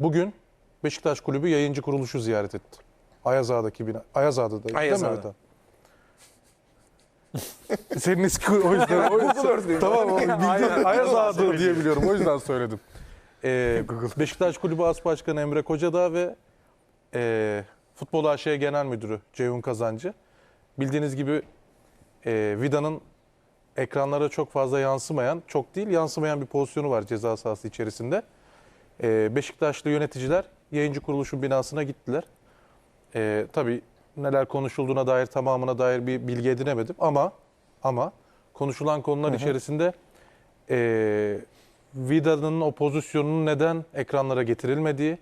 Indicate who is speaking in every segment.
Speaker 1: bugün Beşiktaş Kulübü yayıncı kuruluşu ziyaret etti. Ayazağa'daki bina. Ayazağa'da değil
Speaker 2: Ayazağa'da.
Speaker 1: mi? Evet, abi. Senin eski o yüzden. o yüzden tamam o bildiğin Ayazağa'da diye biliyorum. O yüzden söyledim. Ee, Beşiktaş Kulübü As Başkanı Emre Kocadağ ve e, Futbol AŞ Genel Müdürü Ceyhun Kazancı. Bildiğiniz gibi e, Vida'nın ekranlara çok fazla yansımayan, çok değil yansımayan bir pozisyonu var ceza sahası içerisinde. E, Beşiktaşlı yöneticiler yayıncı kuruluşun binasına gittiler. E, tabii neler konuşulduğuna dair tamamına dair bir bilgi edinemedim ama ama konuşulan konular içerisinde e, Vida'nın o pozisyonunun neden ekranlara getirilmediği,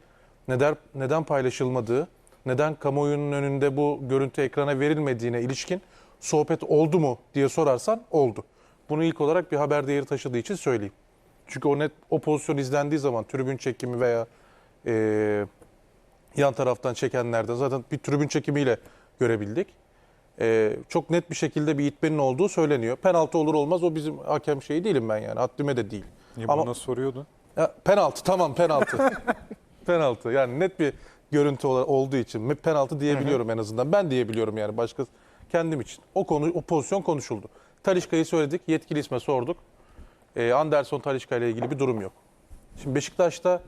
Speaker 1: neden neden paylaşılmadığı, neden kamuoyunun önünde bu görüntü ekrana verilmediğine ilişkin sohbet oldu mu diye sorarsan oldu. Bunu ilk olarak bir haber değeri taşıdığı için söyleyeyim. Çünkü o net o pozisyon izlendiği zaman tribün çekimi veya e, yan taraftan çekenlerden zaten bir tribün çekimiyle görebildik. E, çok net bir şekilde bir itmenin olduğu söyleniyor. Penaltı olur olmaz o bizim hakem şeyi değilim ben yani. Haddime de değil.
Speaker 3: Niye
Speaker 1: Ama-
Speaker 3: bana soruyordun?
Speaker 1: Ya, penaltı tamam penaltı. penaltı yani net bir görüntü olduğu için penaltı diyebiliyorum en azından. Ben diyebiliyorum yani başka kendim için. O konu o pozisyon konuşuldu. Talişka'yı söyledik, yetkili isme sorduk. Ee, Anderson Talişka ile ilgili bir durum yok. Şimdi Beşiktaş'ta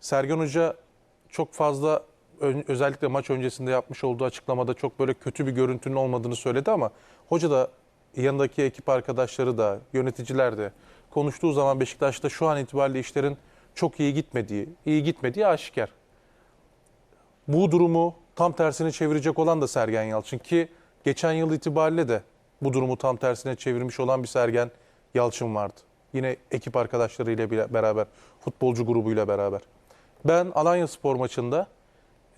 Speaker 1: Sergen Hoca çok fazla özellikle maç öncesinde yapmış olduğu açıklamada çok böyle kötü bir görüntünün olmadığını söyledi ama hoca da yanındaki ekip arkadaşları da yöneticiler de konuştuğu zaman Beşiktaş'ta şu an itibariyle işlerin çok iyi gitmediği, iyi gitmediği aşikar. Bu durumu tam tersine çevirecek olan da Sergen Yalçın ki geçen yıl itibariyle de bu durumu tam tersine çevirmiş olan bir Sergen Yalçın vardı. Yine ekip arkadaşlarıyla beraber, futbolcu grubuyla beraber. Ben Alanya Spor maçında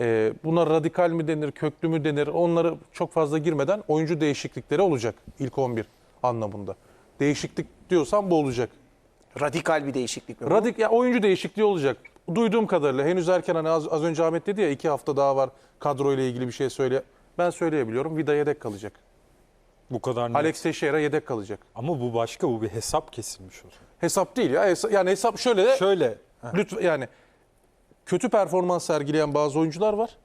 Speaker 1: e, buna radikal mi denir, köklü mü denir onları çok fazla girmeden oyuncu değişiklikleri olacak ilk 11 anlamında. Değişiklik diyorsam bu olacak.
Speaker 2: Radikal bir değişiklik mi?
Speaker 1: Radik ya oyuncu değişikliği olacak. Duyduğum kadarıyla henüz erken hani az, az önce Ahmet dedi ya iki hafta daha var kadro ile ilgili bir şey söyle. Ben söyleyebiliyorum. Vida yedek kalacak.
Speaker 3: Bu kadar net.
Speaker 1: Alex Teixeira yedek kalacak.
Speaker 3: Ama bu başka, bu bir hesap kesilmiş o zaman.
Speaker 1: Hesap değil ya. hesa- yani hesap şöyle de
Speaker 3: Şöyle,
Speaker 1: lütfen yani kötü performans sergileyen bazı oyuncular var.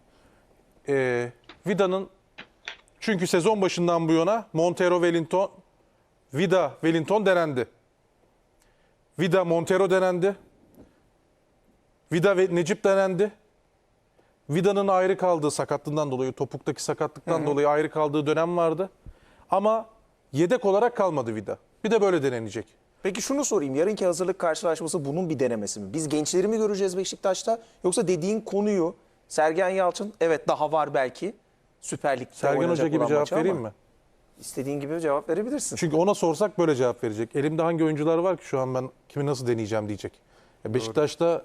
Speaker 1: Ee, Vida'nın çünkü sezon başından bu yana Montero Wellington Vida Wellington denendi. Vida Montero denendi. Vida ve Necip denendi. Vida'nın ayrı kaldığı sakatlığından dolayı, topuktaki sakatlıktan dolayı ayrı kaldığı dönem vardı. Ama yedek olarak kalmadı Vida. Bir de böyle denenecek.
Speaker 2: Peki şunu sorayım. Yarınki hazırlık karşılaşması bunun bir denemesi mi? Biz gençleri mi göreceğiz Beşiktaş'ta? Yoksa dediğin konuyu Sergen Yalçın evet daha var belki. Süper Lig'de
Speaker 1: Sergen Hoca gibi cevap vereyim
Speaker 2: ama
Speaker 1: mi?
Speaker 2: İstediğin gibi cevap verebilirsin.
Speaker 1: Çünkü ona sorsak böyle cevap verecek. Elimde hangi oyuncular var ki şu an ben kimi nasıl deneyeceğim diyecek. Ya Beşiktaş'ta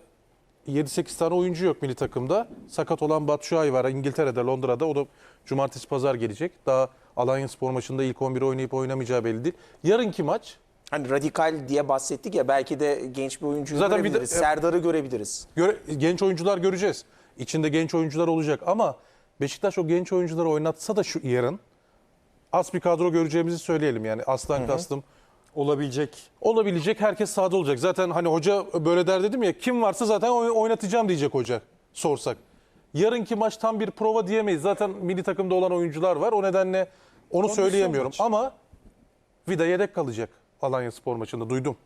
Speaker 1: 7-8 tane oyuncu yok milli takımda. Sakat olan Batshuayi var İngiltere'de, Londra'da. O da cumartesi pazar gelecek. Daha Alanya Spor maçında ilk 11 oynayıp oynamayacağı belli değil. Yarınki maç
Speaker 2: Hani radikal diye bahsettik ya belki de genç bir oyuncuyu
Speaker 1: Zaten bir de-
Speaker 2: görebiliriz. Serdar'ı görebiliriz.
Speaker 1: göre, genç oyuncular göreceğiz. İçinde genç oyuncular olacak ama Beşiktaş o genç oyuncuları oynatsa da şu yarın az bir kadro göreceğimizi söyleyelim. Yani aslan kastım
Speaker 3: olabilecek
Speaker 1: olabilecek herkes sahada olacak. Zaten hani hoca böyle der dedim ya kim varsa zaten oy- oynatacağım diyecek hoca sorsak. Yarınki maç tam bir prova diyemeyiz. Zaten milli takımda olan oyuncular var. O nedenle onu
Speaker 3: Kondisyon
Speaker 1: söyleyemiyorum.
Speaker 3: maç.
Speaker 1: Ama Vida yedek kalacak Alanya Spor maçında duydum.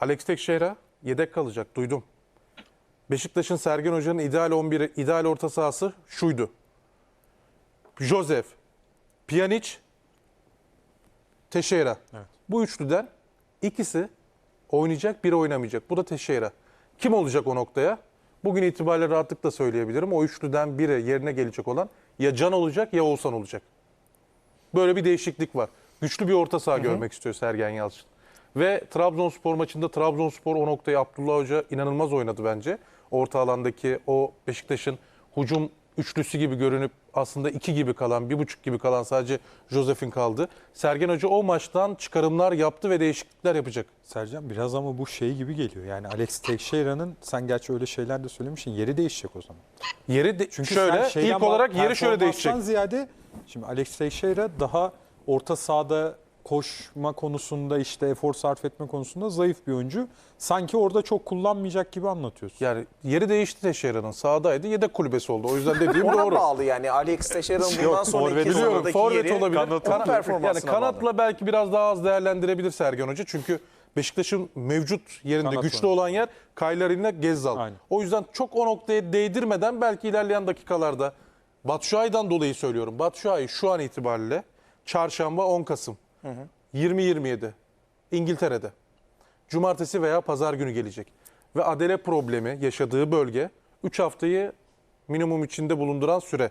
Speaker 1: Alex Tekşehir'e yedek kalacak duydum. Beşiktaş'ın Sergen Hoca'nın ideal 11'i, ideal orta sahası şuydu. Josef, Pjanic, Teixeira.
Speaker 3: Evet.
Speaker 1: Bu üçlüden ikisi oynayacak, biri oynamayacak. Bu da Teixeira. Kim olacak o noktaya? Bugün itibariyle rahatlıkla söyleyebilirim. O üçlüden biri yerine gelecek olan ya Can olacak ya Oğuzhan olacak. Böyle bir değişiklik var. Güçlü bir orta saha görmek istiyor Sergen Yalçın. Ve Trabzonspor maçında Trabzonspor o noktayı Abdullah Hoca inanılmaz oynadı bence. Orta alandaki o Beşiktaş'ın hücum üçlüsü gibi görünüp aslında iki gibi kalan, bir buçuk gibi kalan sadece Josef'in kaldı. Sergen Hoca o maçtan çıkarımlar yaptı ve değişiklikler yapacak.
Speaker 3: Sercan biraz ama bu şey gibi geliyor. Yani Alex Teixeira'nın sen gerçi öyle şeyler de söylemişsin. Yeri değişecek o zaman.
Speaker 1: Yeri de,
Speaker 3: Çünkü
Speaker 1: şöyle ilk olarak yeri şöyle değişecek.
Speaker 3: ziyade şimdi Alex Teixeira daha orta sahada koşma konusunda işte efor sarf etme konusunda zayıf bir oyuncu. Sanki orada çok kullanmayacak gibi anlatıyorsun.
Speaker 1: Yani yeri değişti Teixeira'nın. Sağdaydı. Yedek kulübesi oldu. O yüzden dediğim
Speaker 2: Ona
Speaker 1: doğru.
Speaker 2: bağlı yani. Alex Teixeira'nın bundan
Speaker 3: Yok,
Speaker 2: sonraki
Speaker 3: forvet
Speaker 1: Biliyorum forvet
Speaker 2: yeri
Speaker 1: olabilir.
Speaker 3: kanat-
Speaker 2: onun
Speaker 1: yani kanatla
Speaker 2: bağlı.
Speaker 1: belki biraz daha az değerlendirebilir Sergen Hoca. Çünkü Beşiktaş'ın mevcut yerinde
Speaker 3: Kanat
Speaker 1: güçlü olan yer Kaylarin'le Gezzal.
Speaker 3: Aynen.
Speaker 1: O yüzden çok o noktaya değdirmeden belki ilerleyen dakikalarda Batshuayi'den dolayı söylüyorum. Batshuayi şu an itibariyle çarşamba 10 Kasım 20-27 İngiltere'de. Cumartesi veya pazar günü gelecek. Ve adele problemi yaşadığı bölge 3 haftayı minimum içinde bulunduran süre.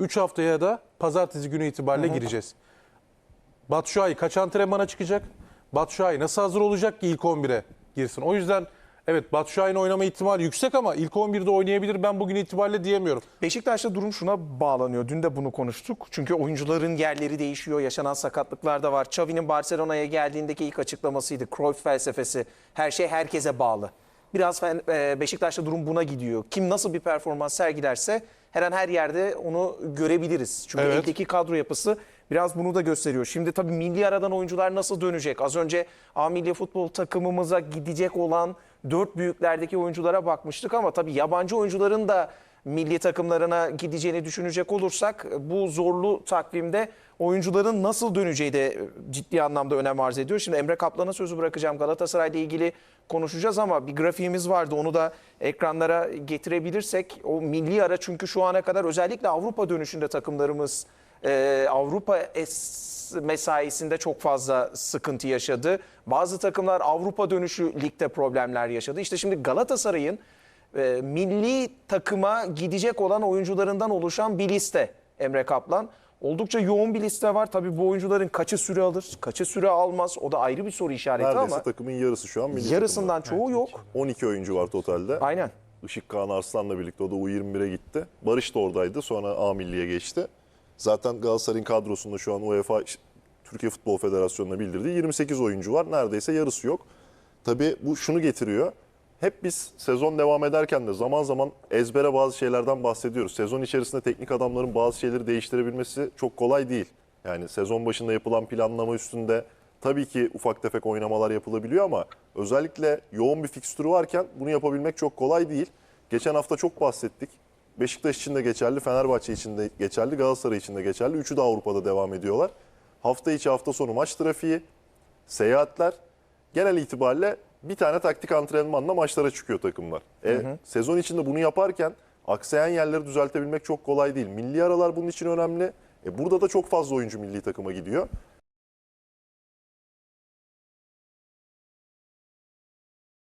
Speaker 1: 3 haftaya da pazartesi günü itibariyle gireceğiz. Batshuayi kaç antrenmana çıkacak? Batshuayi nasıl hazır olacak ki ilk 11'e girsin? O yüzden evet Batshuayi'nin oynama ihtimali yüksek ama ilk 11'de oynayabilir ben bugün itibariyle diyemiyorum.
Speaker 2: Beşiktaş'ta durum şuna bağlanıyor. Dün de bunu konuştuk. Çünkü oyuncuların yerleri değişiyor. Yaşanan sakatlıklar da var. Xavi'nin Barcelona'ya geldiğindeki ilk açıklamasıydı. Cruyff felsefesi. Her şey herkese bağlı. Biraz e, Beşiktaş'ta durum buna gidiyor. Kim nasıl bir performans sergilerse her an her yerde onu görebiliriz. Çünkü
Speaker 1: Evet.
Speaker 2: eldeki kadro yapısı biraz bunu da gösteriyor. Şimdi tabii milli aradan oyuncular nasıl dönecek? Az önce A milli futbol takımımıza gidecek olan dört büyüklerdeki oyunculara bakmıştık ama tabii yabancı oyuncuların da milli takımlarına gideceğini düşünecek olursak bu zorlu takvimde oyuncuların nasıl döneceği de ciddi anlamda önem arz ediyor. Şimdi Emre Kaplan'a sözü bırakacağım. Galatasaray'la ilgili konuşacağız ama bir grafiğimiz vardı. Onu da ekranlara getirebilirsek o milli ara çünkü şu ana kadar özellikle Avrupa dönüşünde takımlarımız e, Avrupa es mesaisinde çok fazla sıkıntı yaşadı. Bazı takımlar Avrupa dönüşü ligde problemler yaşadı. İşte şimdi Galatasaray'ın e, milli takıma gidecek olan oyuncularından oluşan bir liste Emre Kaplan. Oldukça yoğun bir liste var. Tabii bu oyuncuların kaçı süre alır, kaçı süre almaz o da ayrı bir soru işareti
Speaker 4: Neredeyse
Speaker 2: ama
Speaker 4: takımın yarısı şu an milli
Speaker 2: yarısından çoğu yok.
Speaker 4: takımda. 12 oyuncu var totalde.
Speaker 2: Aynen.
Speaker 4: Işık Kaan Arslan'la birlikte o da U21'e gitti. Barış da oradaydı sonra A Milli'ye geçti. Zaten Galatasaray'ın kadrosunda şu an UEFA Türkiye Futbol Federasyonu'na bildirdiği 28 oyuncu var. Neredeyse yarısı yok. Tabii bu şunu getiriyor. Hep biz sezon devam ederken de zaman zaman ezbere bazı şeylerden bahsediyoruz. Sezon içerisinde teknik adamların bazı şeyleri değiştirebilmesi çok kolay değil. Yani sezon başında yapılan planlama üstünde tabii ki ufak tefek oynamalar yapılabiliyor ama özellikle yoğun bir fikstürü varken bunu yapabilmek çok kolay değil. Geçen hafta çok bahsettik. Beşiktaş için de geçerli, Fenerbahçe için de geçerli, Galatasaray için de geçerli. Üçü de Avrupa'da devam ediyorlar. Hafta içi hafta sonu maç trafiği, seyahatler. Genel itibariyle bir tane taktik antrenmanla maçlara çıkıyor takımlar. E, Sezon içinde bunu yaparken aksayan yerleri düzeltebilmek çok kolay değil. Milli aralar bunun için önemli. E, burada da çok fazla oyuncu milli takıma gidiyor.